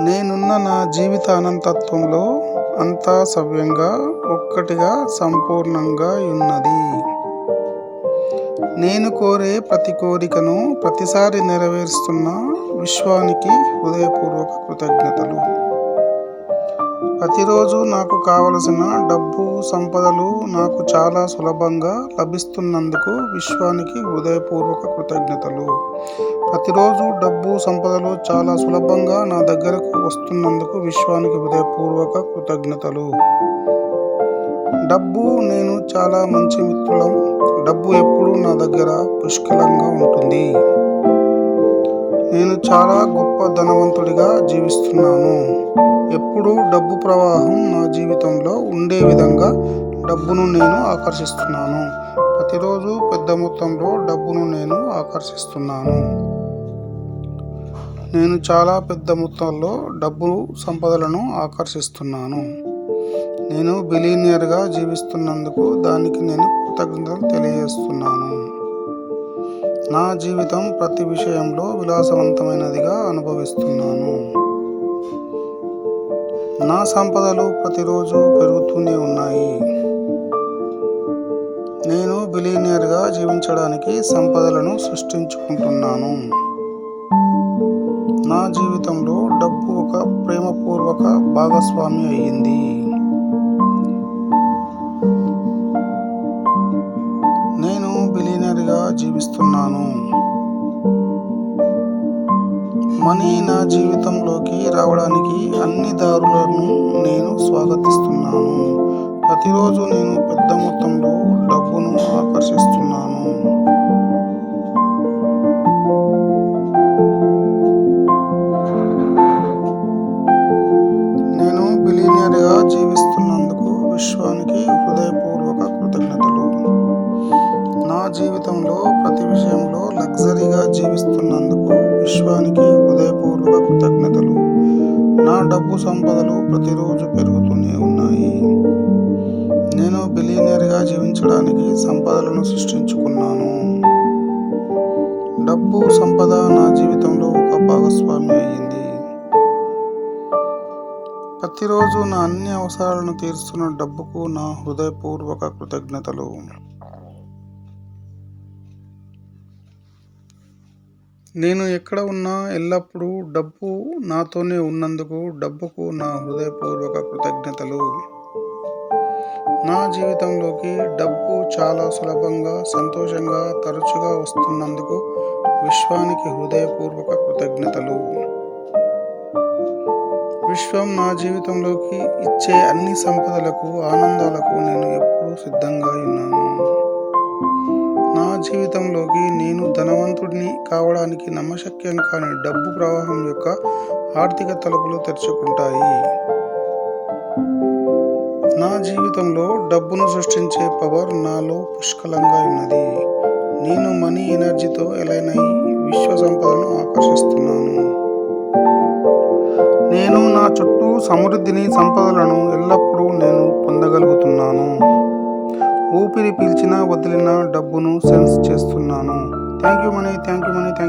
నేనున్న నా జీవిత అనంతత్వంలో అంతా సవ్యంగా ఒక్కటిగా సంపూర్ణంగా ఉన్నది నేను కోరే ప్రతి కోరికను ప్రతిసారి నెరవేరుస్తున్న విశ్వానికి హృదయపూర్వక కృతజ్ఞతలు. ప్రతిరోజు నాకు కావలసిన డబ్బు, సంపదలు నాకు చాలా సులభంగా లభిస్తున్నందుకు విశ్వానికి హృదయపూర్వక కృతజ్ఞతలు. ప్రతిరోజు డబ్బు, సంపదలు చాలా సులభంగా నా దగ్గరకు వస్తున్నందుకు విశ్వానికి హృదయపూర్వక కృతజ్ఞతలు. డబ్బు, నేను చాలా మంచి మిత్రులం. డబ్బు ఎప్పుడూ నా దగ్గర పుష్కలంగా ఉంటుంది. నేను చాలా గొప్ప ధనవంతుడిగా జీవిస్తున్నాను. ఎప్పుడూ డబ్బు ప్రవాహం నా జీవితంలో ఉండే విధంగా డబ్బును నేను ఆకర్షిస్తున్నాను. ప్రతిరోజు పెద్ద మొత్తంలో డబ్బును నేను ఆకర్షిస్తున్నాను. నేను చాలా పెద్ద మొత్తంలో డబ్బు, సంపదలను ఆకర్షిస్తున్నాను. నేను బిలీనియర్గా జీవిస్తున్నందుకు దానికి నేను కృతజ్ఞతలు తెలియజేస్తున్నాను. నా జీవితం ప్రతి విషయంలో విలాసవంతమైనదిగా అనుభవిస్తున్నాను. నా సంపదలు ప్రతిరోజూ పెరుగుతూనే ఉన్నాయి. నేను బిలీనియర్గా జీవించడానికి సంపదలను సృష్టించుకుంటున్నాను. నా జీవితంలో డబ్బు ఒక ప్రేమపూర్వక భాగస్వామి అయింది. నేను బిలీనియర్గా జీవిస్తున్నాను. మనీ నా జీవితంలోకి రావడానికి అన్ని దారులను నేను స్వాగతిస్తున్నాను. ప్రతిరోజు నేను పెద్ద మొత్తంలో డబ్బును ఆకర్షిస్తున్నాను. నేను బిలీనియర్గా జీవిస్తున్నందుకు విశ్వానికి హృదయపూర్వక కృతజ్ఞతలు. నా జీవితంలో ప్రతి విషయంలో లగ్జరీగా జీవిస్తున్నందుకు విశ్వానికి కృతజ్ఞతలు. నా డబ్బు, సంపదలు ప్రతిరోజు పెరుగుతూనే ఉన్నాయి. నేను బిలియనీర్గా జీవించడానికి సంపదలను సృష్టించుకున్నాను. డబ్బు, సంపద నా జీవితంలో ఒక భాగస్వామి అయ్యింది ప్రతిరోజు నా అన్ని అవసరాలను తీరుస్తున్న డబ్బుకు నా హృదయపూర్వక కృతజ్ఞతలు. నేను ఎక్కడ ఉన్నా ఎల్లప్పుడూ డబ్బు నాతోనే ఉన్నందుకు డబ్బుకు నా హృదయపూర్వక కృతజ్ఞతలు. నా జీవితంలోకి డబ్బు చాలా సులభంగా, సంతోషంగా, తరచుగా వస్తున్నందుకు విశ్వానికి హృదయపూర్వక కృతజ్ఞతలు. విశ్వం నా జీవితంలోకి ఇచ్చే అన్ని సంపదలకు, ఆనందాలకు నేను ఎప్పుడూ సిద్ధంగా ఉన్నాను నా జీవితంలోకి నేను ధనవంతుడిని కావడానికి నమ్మశక్యం కాని డబ్బు ప్రవాహం యొక్క ఆర్థిక తలుపులు తెరుచుకుంటాయి. నా జీవితంలో డబ్బును సృష్టించే పవర్ నాలో పుష్కలంగా ఉన్నది నేను మనీ ఎనర్జీతో ఎలైన్ విశ్వ సంపదను ఆకర్షిస్తున్నాను. నేను నా చుట్టూ సమృద్ధిని, సంపదలను ఎల్లప్పుడూ నేను పొందగలుగుతున్నాను. ఊపిరి పీల్చినా, వదిలినా డబ్బును సెన్స్ చేస్తున్నాను. Thank you money thank you money you